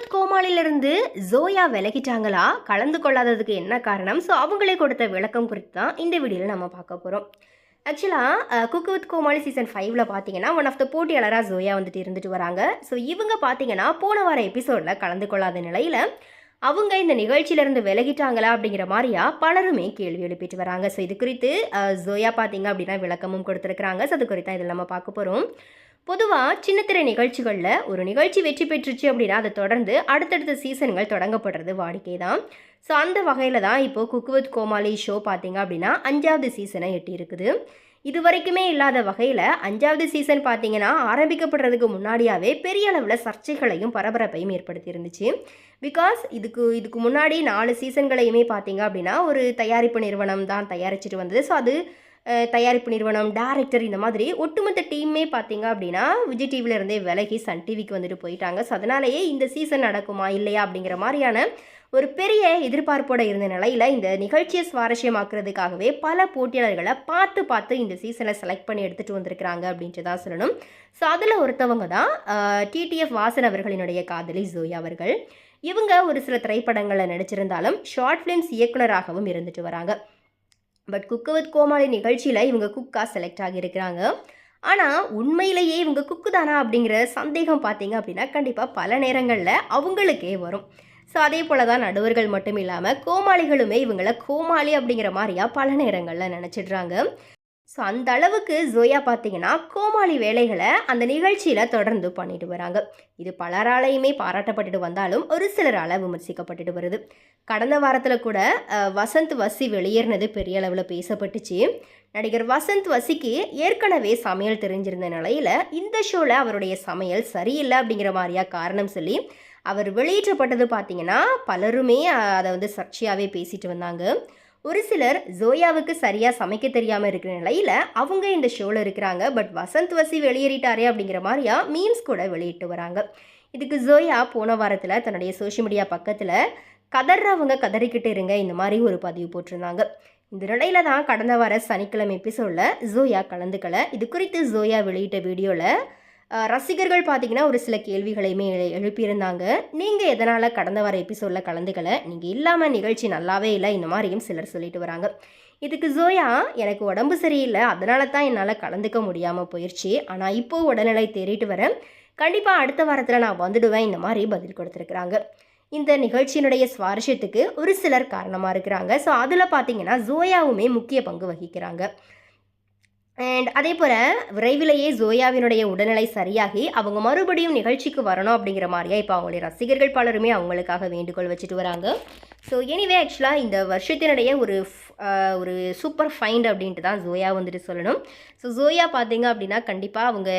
With கோமாளிலிருந்து Joya விலகிட்டாங்களா? கலந்து கொள்ளாததுக்கு என்ன காரணம்? ஸோ அவங்களே கொடுத்த விளக்கம் குறித்து தான் இந்த வீடியோவில் நம்ம பார்க்க போகிறோம் ஆக்சுவலாக குக்கு வித் கோமாளி சீசன் ஃபைவ்ல பார்த்தீங்கன்னா ஒன் ஆஃப் த போட்டியாளராக ஜோயா வந்துட்டு இருந்துட்டு வராங்க. ஸோ இவங்க பார்த்தீங்கன்னா போன வார எபிசோடில் கலந்து கொள்ளாத நிலையில் அவங்க இந்த நிகழ்ச்சியிலேருந்து விலகிட்டாங்களா அப்படிங்கிற மாதிரியா பலருமே கேள்வி எழுப்பிட்டு வராங்க. ஸோ இது குறித்து ஜோயா பார்த்தீங்க அப்படின்னா விளக்கமும் கொடுத்துருக்குறாங்க. ஸோ அது குறித்து இதில் நம்ம பார்க்க போகிறோம் பொதுவாக சின்னத்திரை நிகழ்ச்சிகளில் ஒரு நிகழ்ச்சி வெற்றி பெற்றுச்சு அப்படின்னா அதை தொடர்ந்து அடுத்தடுத்த சீசன்கள் தொடங்கப்படுறது வாடிக்கை தான் ஸோ அந்த வகையில் தான் இப்போது குக்குவத் வித் கோமாளி ஷோ பார்த்தீங்க அப்படின்னா அஞ்சாவது சீசனை எட்டி இருக்குது இது வரைக்குமே இல்லாத வகையில் அஞ்சாவது சீசன் பார்த்தீங்கன்னா ஆரம்பிக்கப்படுறதுக்கு முன்னாடியாவே பெரிய அளவில் சர்ச்சைகளையும் பரபரப்பையும் ஏற்படுத்தி இருந்துச்சு பிகாஸ் இதுக்கு இதுக்கு முன்னாடி நாலு சீசன்களையுமே பார்த்தீங்க அப்படின்னா ஒரு தயாரிப்பு நிறுவனம் தான் தயாரிச்சிட்டு வந்தது. ஸோ அது தயாரிப்பு நிறுவனம் டேரக்டர் இந்த மாதிரி ஒட்டுமொத்த டீமே பார்த்தீங்க அப்படின்னா விஜய் டிவில இருந்தே விலகி சன் டிவிக்கு வந்துட்டு போயிட்டாங்க. ஸோ அதனாலேயே இந்த சீசன் நடக்குமா இல்லையா அப்படிங்கிற மாதிரியான ஒரு பெரிய எதிர்பார்ப்போடு இருந்த நிலையில் இந்த நிகழ்ச்சியை சுவாரஸ்யமாக்குறதுக்காகவே பல போட்டியாளர்களை பார்த்து பார்த்து இந்த சீசனை செலக்ட் பண்ணி எடுத்துகிட்டு வந்திருக்கிறாங்க அப்படின்ட்டு தான் சொல்லணும். ஸோ அதில் ஒருத்தவங்க தான் டிடிஎஃப் வாசன் அவர்களினுடைய காதலி ஜோயா அவர்கள். இவங்க ஒரு சில திரைப்படங்களில் நடிச்சிருந்தாலும் ஷார்ட் ஃபிலிம்ஸ் இயக்குனராகவும் இருந்துட்டு வராங்க. பட் குக்கு வித் கோமாளி நிகழ்ச்சியில் இவங்க குக்காக செலக்ட் ஆகியிருக்கிறாங்க. ஆனால் உண்மையிலேயே இவங்க குக்கு தானா அப்படிங்கிற சந்தேகம் பார்த்தீங்க அப்படின்னா கண்டிப்பாக பல நேரங்களில் அவங்களுக்கே வரும். ஸோ அதே போல தான் நடுவர்கள் மட்டும் இல்லாமல் கோமாளிகளுமே இவங்களை கோமாளி அப்படிங்கிற மாதிரியா பல நேரங்களில் நினச்சிடுறாங்க. ஸோ அந்த அளவுக்கு ஜோயா பார்த்தீங்கன்னா கோமாளி வேலைகளை அந்த நிகழ்ச்சியில் தொடர்ந்து பண்ணிட்டு வராங்க. இது பலராலையுமே பாராட்டப்பட்டுட்டு வந்தாலும் ஒரு சிலரால் விமர்சிக்கப்பட்டுட்டு வருது. கடந்த வாரத்தில் கூட வசந்த் வசி வெளியேறினது பெரிய அளவில் பேசப்பட்டுச்சு. நடிகர் வசந்த் வசிக்கு ஏற்கனவே சமையல் தெரிஞ்சிருந்த நிலையில் இந்த ஷோவில் அவருடைய சமையல் சரியில்லை அப்படிங்கிற மாதிரியா காரணம் சொல்லி அவர் வெளியேற்றப்பட்டது பார்த்தீங்கன்னா பலருமே அதை வந்து சர்ச்சையாகவே பேசிட்டு வந்தாங்க. ஒரு சிலர் ஜோயாவுக்கு சரியாக சமைக்க தெரியாமல் இருக்கிற நிலையில் அவங்க இந்த ஷோவில் இருக்கிறாங்க. பட் வசந்த் வசி வெளியேறிட்டாரே அப்படிங்கிற மாதிரியா மீம்ஸ் கூட வெளியிட்டு வராங்க. இதுக்கு ஜோயா போன வாரத்தில் தன்னுடைய சோஷியல் மீடியா பக்கத்தில் கதறவங்க கதறிக்கிட்டு இருங்க இந்த மாதிரி ஒரு பதிவு போட்டிருந்தாங்க. இந்த நிலையில தான் கடந்த வார சனிக்கிழமை எபிசோடில் ஜோயா கலந்துக்கல. இது குறித்து ஜோயா வெளியிட்ட வீடியோவில் ரசிகர்கள் பார்த்தீங்கன்னா ஒரு சில கேள்விகளையுமே எழு- எழுப்பியிருந்தாங்க. நீங்கள் எதனால் கடந்த வார எபிசோடில் கலந்துக்கல? நீங்கள் இல்லாமல் நிகழ்ச்சி நல்லாவே இல்லை இந்த மாதிரியும் சிலர் சொல்லிட்டு வராங்க. இதுக்கு ஜோயா எனக்கு உடம்பு சரியில்லை அதனால தான் என்னால் கலந்துக்க முடியாமல் போயிடுச்சு ஆனால் இப்போ உடல்நிலை தேறிட்டு வரேன். கண்டிப்பாக அடுத்த வாரத்தில் நான் வந்துடுவேன் இந்த மாதிரி பதில் கொடுத்துருக்குறாங்க. இந்த நிகழ்ச்சியினுடைய சுவாரஸ்யத்துக்கு ஒரு சிலர் காரணமாக இருக்கிறாங்க. ஸோ அதில் பார்த்தீங்கன்னா ஜோயாவுமே முக்கிய பங்கு வகிக்கிறாங்க. அண்ட் அதே போல் விரைவிலேயே ஜோயாவினுடைய உடல்நிலை சரியாகி அவங்க மறுபடியும் நிகழ்ச்சிக்கு வரணும் அப்படிங்கிற மாதிரியா இப்போ அவங்களுடைய ரசிகர்கள் பலருமே அவங்களுக்காக வேண்டுகோள் வச்சுட்டு வராங்க. ஸோ எனிவே ஆக்சுவலாக இந்த வருஷத்தினுடைய ஒரு ஒரு சூப்பர் ஃபைண்ட் அப்படின்ட்டு தான் ஜோயா வந்துட்டு சொல்லணும். ஸோ ஜோயா பார்த்தீங்க அப்படின்னா கண்டிப்பாக அவங்க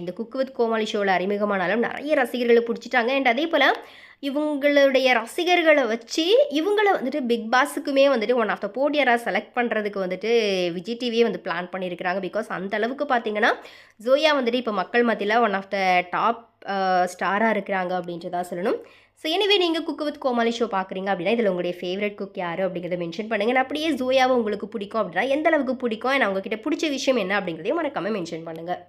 இந்த குக்கு வித் கோமாளி ஷோவில் அறிமுகமானாலும் நிறைய ரசிகர்களை பிடிச்சிட்டாங்க. அண்ட் அதே போல் இவங்களுடைய ரசிகர்களை வச்சு இவங்கள வந்துட்டு பிக் பாஸுக்குமே வந்துட்டு ஒன் ஆஃப் த போட்டியராக செலக்ட் பண்ணுறதுக்கு வந்துட்டு விஜய் டிவியே வந்து பிளான் பண்ணியிருக்கிறாங்க. பிகாஸ் அந்த அளவுக்கு பார்த்தீங்கன்னா ஜோயா வந்துட்டு இப்போ மக்கள் மத்தியில் ஒன் ஆஃப் த டாப் ஸ்டாராக இருக்கிறாங்க அப்படின்றதா சொல்லணும். ஸோ எனவே நீங்கள் குக்கு வித் கோமாளி ஷோ பார்க்குறீங்க அப்படின்னா இதில் உங்களுடைய ஃபேவரட் குக் யார் அப்படிங்கிறத மென்ஷன் பண்ணுங்கள் நான் அப்படியே ஜோயாவை உங்களுக்கு பிடிக்கும் அப்படின்னா எந்த அளவுக்கு பிடிக்கும் நான் உங்ககிட்ட பிடிச்ச விஷயம் என்ன அப்படிங்கிறதையும் மறக்காமல் மென்ஷன் பண்ணுங்கள்